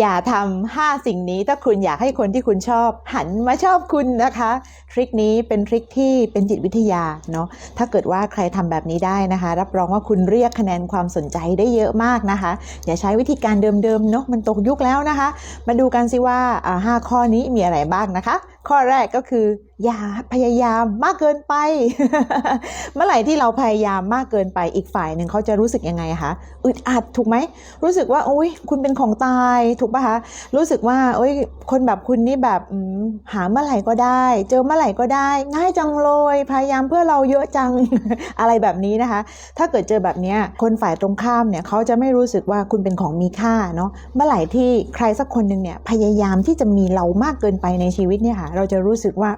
อย่าทำห้าสิ่งนี้ถ้าคุณอยากให้คนที่คุณชอบ หันมาชอบคุณนะคะ ทริคนี้เป็นทริคที่เป็นจิตวิทยาเนาะถ้าเกิดว่าใครทำแบบนี้ได้นะคะ รับรองว่าคุณเรียกคะแนนความสนใจได้เยอะมากนะคะ อย่าใช้วิธีการเดิมๆเนาะมันตกยุคแล้วนะคะ มาดูกันสิว่าอ่าห้าข้อนี้มีอะไรบ้างนะคะข้อแรกก็คือ อย่าพยายามมากเกินไป เมื่อไหร่ที่เราพยายามมากเกินไปอีกฝ่ายหนึ่งเขาจะรู้สึกยังไงคะอึดอัดถูกไหมรู้สึกว่าโอ้ยคุณเป็นของตายถูกปะคะรู้สึกว่าโอ้ยคนแบบคุณนี่แบบหาเมื่อไหร่ก็ได้ เจอเมื่อไหร่ก็ได้ ง่ายจังเลยพยายามเพื่อเราเยอะจังอะไรแบบนี้นะคะ ถ้าเกิดเจอแบบเนี้ยคนฝ่ายตรงข้ามเนี่ยเขาจะไม่รู้สึกว่าคุณเป็นของมีค่าเนาะเมื่อไหร่ที่ใครสักคนหนึ่งเนี่ยพยายามที่จะมีเรามากเกินไปในชีวิตเนี่ยค่ะเราจะรู้สึกว่า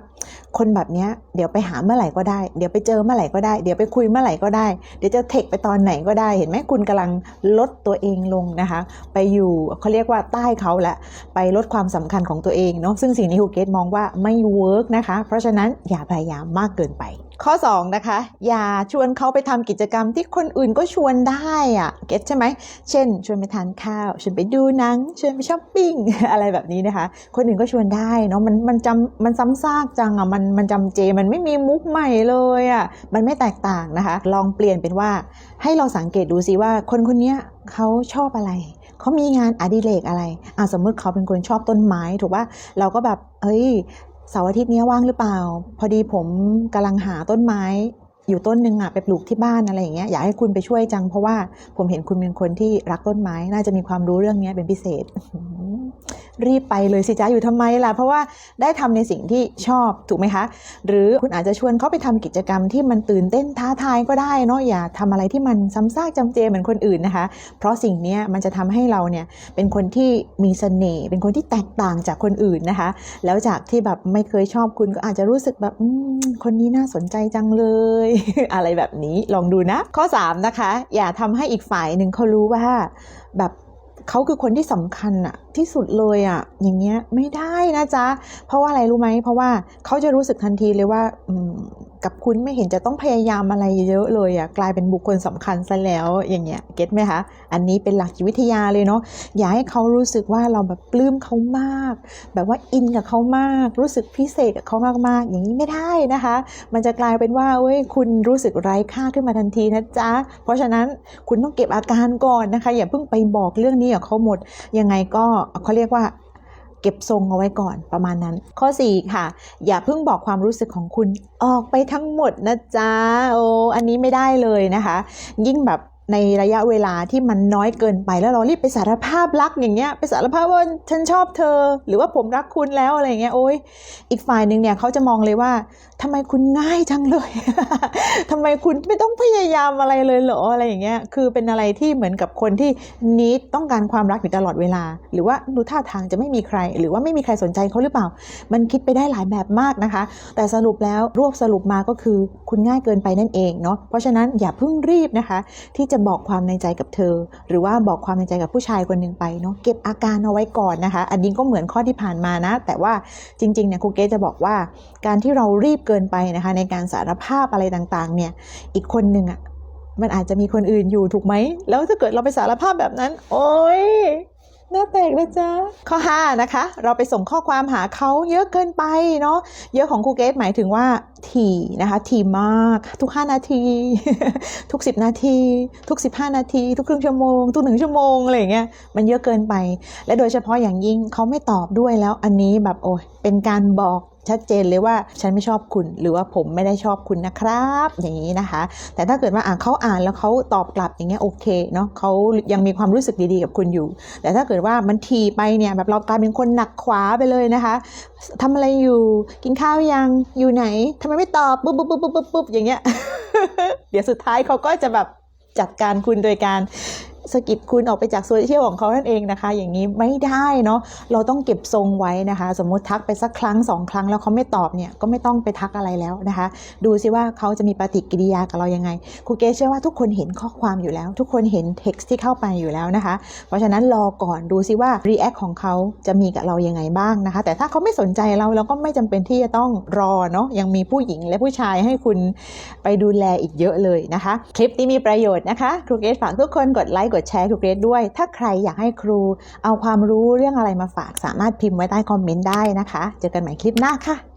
คนแบบนี้เดี๋ยวไปหาเมื่อไหร่ก็ได้ เดี๋ยวไปเจอเมื่อไหร่ก็ได้ เดี๋ยวไปคุยเมื่อไหร่ก็ได้ เดี๋ยวจะเทคไปตอนไหนก็ได้ เห็นไหมคุณกำลังลดตัวเองลงนะคะ ไปอยู่เขาเรียกว่าใต้เขาและ ไปลดความสำคัญของตัวเองเนาะ ซึ่งสิ่งนี้ฮูเกตมองว่าไม่เวิร์กนะคะ เพราะฉะนั้นอย่าพยายามมากเกินไปข้อ 2 นะคะ อย่าชวนเขาไปทำกิจกรรมที่คนอื่นก็ชวนได้อะเก็ตใช่ไหม เช่น ชวนไปทานข้าวชวนไปดูหนังชวนไปช้อปปิ้ง อะไรแบบนี้นะคะ คนอื่นก็ชวนได้เนาะมันมันจำมันซ้ำซากจังอะมันมันจำเจมันไม่มีมุกใหม่เลยอะมันไม่แตกต่างนะคะ ลองเปลี่ยนเป็นว่า ให้เราสังเกตดูซิว่าคนคนนี้เขาชอบอะไรเขามีงานอดิเรกอะไรอะสมมติเขาเป็นคนชอบต้นไม้ ถูกป่ะเราก็แบบเฮ้ย เสาร์อาทิตย์นี้ว่างหรือเปล่า พอดีผมกำลังหาต้นไม้ อยู่ต้นหนึ่งอะไปปลูกที่บ้านอะไรอย่างเงี้ยอยากให้คุณไปช่วยจังเพราะว่าผมเห็นคุณเป็นคนที่รักต้นไม้ น่าจะมีความรู้เรื่องนี้เป็นพิเศษ รีบไปเลยสิจ้าอยู่ทำไมล่ะ เพราะว่าได้ทำในสิ่งที่ชอบถูกไหมคะ หรือคุณอาจจะชวนเขาไปทำกิจกรรมที่มันตื่นเต้นท้าทายก็ได้เนาะอย่าทำอะไรที่มันซ้ำซากจำเจเหมือนคนอื่นนะคะ เพราะสิ่งนี้มันจะทำให้เราเนี่ยเป็นคนที่มีเสน่ห์เป็นคนที่แตกต่างจากคนอื่นนะคะ แล้วจากที่แบบไม่เคยชอบคุณก็อาจจะรู้สึกแบบคนนี้น่าสนใจจังเลย อะไรแบบนี้ลองดูนะ ข้อ 3 นะคะ อย่าทำให้อีกฝ่ายหนึ่งเขารู้ว่าแบบ เขาคือคนที่สำคัญอะที่สุดเลยอะอย่างเงี้ยไม่ได้นะจ๊ะ เพราะว่าอะไรรู้ไหมเพราะว่าเขาจะรู้สึกทันทีเลยว่า กับคุณไม่เห็นจะต้องพยายามอะไรเยอะเลยอะกลายเป็นบุคคลสำคัญซะแล้วอย่างเงี้ยเก็ตไหมคะอันนี้เป็นหลักจิตวิทยาเลยเนาะอย่าให้เขารู้สึกว่าเราแบบปลื้มเขามาก แบบว่าอินกับเขามาก รู้สึกพิเศษกับเขามากๆ อย่างนี้ไม่ได้นะคะ มันจะกลายเป็นว่าเว้ยคุณรู้สึกไร้ค่าขึ้นมาทันทีนะจ๊ะเพราะฉะนั้นคุณต้องเก็บอาการก่อนนะคะ อย่าเพิ่งไปบอกเรื่องนี้กับเขาหมดยังไงก็เขาเรียกว่า เก็บทรงเอาไว้ก่อนประมาณนั้น ข้อ 4 ค่ะ อย่าเพิ่งบอกความรู้สึกของคุณออกไปทั้งหมดนะจ๊ะโอ้อันนี้ไม่ได้เลยนะคะ ยิ่งแบบ ในระยะเวลาที่มันน้อยเกินไปแล้วเรารีบไปสารภาพรักอย่างเงี้ยไปสารภาพว่าฉันชอบเธอ หรือว่าผมรักคุณแล้วอะไรเงี้ยโอ้ยอีกฝ่ายหนึ่งเนี่ยเขาจะมองเลยว่าทำไมคุณง่ายจังเลยทำไมคุณไม่ต้องพยายามอะไรเลยเหรออะไรอย่างเงี้ยคือเป็นอะไรที่เหมือนกับคนที่นิดต้องการความรักอยู่ตลอดเวลา หรือว่าดูท่าทางจะไม่มีใคร หรือว่าไม่มีใครสนใจเขาหรือเปล่า มันคิดไปได้หลายแบบมากนะคะ แต่สรุปแล้วรวบสรุปมาก็คือคุณง่ายเกินไปนั่นเองเนาะเพราะฉะนั้นอย่าเพิ่งรีบนะคะ ที่จะบอกความในใจกับเธอ หรือว่าบอกความในใจกับผู้ชายคนหนึ่งไปเนาะเก็บอาการเอาไว้ก่อนนะคะ อันนี้ก็เหมือนข้อที่ผ่านมานะ แต่ว่าจริงๆเนี่ยครูเกจะบอกว่า การที่เรารีบเกินไปนะคะ ในการสารภาพอะไรต่างๆ เนี่ยอีกคนหนึ่งอะ่ะมันอาจจะมีคนอื่นอยู่ถูกไหม แล้วถ้าเกิดเราไปสารภาพแบบนั้น โอ๊ย น่าแตกเลยจ้าข้อ 5 นะคะ เราไปส่งข้อความหาเขาเยอะเกินไปเนาะเยอะของครูเกสหมายถึงว่าถี่นะคะ ถี่มากทุก 5 นาที ทุก 10 นาที ทุก 15 นาที ทุกครึ่งชั่วโมง ทุกหนึ่งชั่วโมงอะไรอย่างเงี้ยมันเยอะเกินไป และโดยเฉพาะอย่างยิ่งเขาไม่ตอบด้วยแล้วอันนี้แบบโอ้ยเป็นการบอก ชัดเจนเลยว่าฉันไม่ชอบคุณ หรือว่าผมไม่ได้ชอบคุณนะครับ อย่างนี้นะคะ แต่ถ้าเกิดว่าอ่านเขาอ่านแล้วเขาตอบกลับอย่างเงี้ยโอเคเนาะเขายังมีความรู้สึกดีๆกับคุณอยู่ แต่ถ้าเกิดว่ามันทีไปเนี่ยแบบเรากลายเป็นคนหนักขวาไปเลยนะคะทำอะไรอยู่กินข้าวยังอยู่ไหนทำไมไม่ตอบปุ๊บปุ๊บปุ๊บปุ๊บปุ๊บอย่างเงี้ยเดี๋ยวสุดท้ายเขาก็จะแบบจัดการคุณโดยการ สกิดคุณออกไปจากโซเชียลของเขานั่นเองนะคะ อย่างนี้ไม่ได้เนาะเราต้องเก็บทรงไว้นะคะ สมมุติทักไปสักครั้งสองครั้งแล้วเขาไม่ตอบเนี่ยก็ไม่ต้องไปทักอะไรแล้วนะคะ ดูซิว่าเขาจะมีปฏิกิริยากับเรายังไงครูเกเชื่อว่าทุกคนเห็นข้อความอยู่แล้ว ทุกคนเห็นเท็กซ์ที่เข้าไปอยู่แล้วนะคะ เพราะฉะนั้นรอก่อนดูซิว่ารีแอคของเขาจะมีกับเรายังไงบ้างนะคะ แต่ถ้าเขาไม่สนใจเราเราก็ไม่จำเป็นที่จะต้องรอเนาะยังมีผู้หญิงและผู้ชายให้คุณไปดูแลอีกเยอะเลยนะคะ คลิปนี้มีประโยชน์นะคะครูเกสฝากทุกคนกดไลค์กดแชร์ครูเกรซด้วย ถ้าใครอยากให้ครูเอาความรู้เรื่องอะไรมาฝาก สามารถพิมพ์ไว้ใต้คอมเมนต์ได้นะคะ เจอกันใหม่คลิปหน้าค่ะ